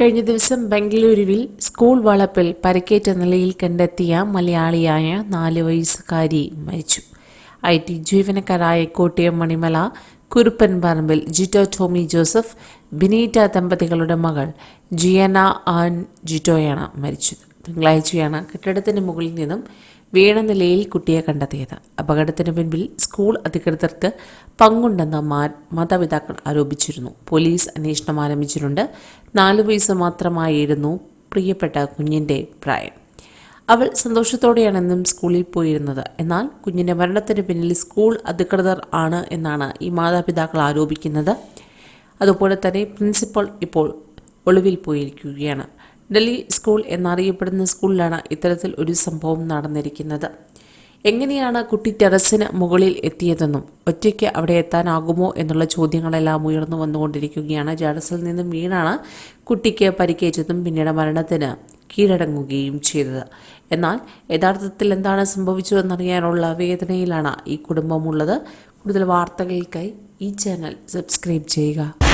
കഴിഞ്ഞ ദിവസം ബംഗളൂരുവിൽ സ്കൂൾ വളപ്പിൽ പരിക്കേറ്റ നിലയിൽ കണ്ടെത്തിയ മലയാളിയായ നാല് വയസ്സുകാരി മരിച്ചു. ഐ ടി ജീവനക്കാരായ കോട്ടയം മണിമല കുരുപ്പൻ പറമ്പിൽ ജിറ്റോ ടോമി ജോസഫ് ബിനീറ്റ ദമ്പതികളുടെ മകൾ ജിയന ആൻ ജിറ്റോയാണ് മരിച്ചത്. തിങ്കളാഴ്ചയാണ് കെട്ടിടത്തിന് മുകളിൽ നിന്നും വീണ നിലയിൽ കുട്ടിയെ കണ്ടെത്തിയത്. അപകടത്തിന് പിൻപിൽ സ്കൂൾ അധികൃതർക്ക് പങ്കുണ്ടെന്ന് മാതാപിതാക്കൾ ആരോപിച്ചിരുന്നു. പോലീസ് അന്വേഷണം ആരംഭിച്ചിട്ടുണ്ട്. നാലു വയസ്സ് മാത്രമായിരുന്നു പ്രിയപ്പെട്ട കുഞ്ഞിന്റെ പ്രായം. അവൾ സന്തോഷത്തോടെയാണ് എന്നും സ്കൂളിൽ പോയിരുന്നത്. എന്നാൽ കുഞ്ഞിന്റെ മരണത്തിന് പിന്നിൽ സ്കൂൾ അധികൃതർ ആണ് എന്നാണ് ഈ മാതാപിതാക്കൾ ആരോപിക്കുന്നത്. അതുപോലെ തന്നെ പ്രിൻസിപ്പൽ ഇപ്പോൾ ഒളിവിൽ പോയിരിക്കുകയാണ്. ഡൽഹി സ്കൂൾ എന്നറിയപ്പെടുന്ന സ്കൂളിലാണ് ഇത്തരത്തിൽ ഒരു സംഭവം നടന്നിരിക്കുന്നത്. എങ്ങനെയാണ് കുട്ടി ടെറസിന് മുകളിൽ എത്തിയതെന്നും ഒറ്റയ്ക്ക് അവിടെ എത്താനാകുമോ എന്നുള്ള ചോദ്യങ്ങളെല്ലാം ഉയർന്നു വന്നുകൊണ്ടിരിക്കുകയാണ്. ടെറസിൽ നിന്നും വീണാണ് കുട്ടിക്ക് പരിക്കേറ്റതും പിന്നീട് മരണത്തിന് കീഴടങ്ങുകയും ചെയ്തത്. എന്നാൽ യഥാർത്ഥത്തിൽ എന്താണ് സംഭവിച്ചതെന്നറിയാനുള്ള വേദനയിലാണ് ഈ കുടുംബമുള്ളത് കൂടുതൽ വാർത്തകൾക്കായി ഈ ചാനൽ സബ്സ്ക്രൈബ് ചെയ്യുക.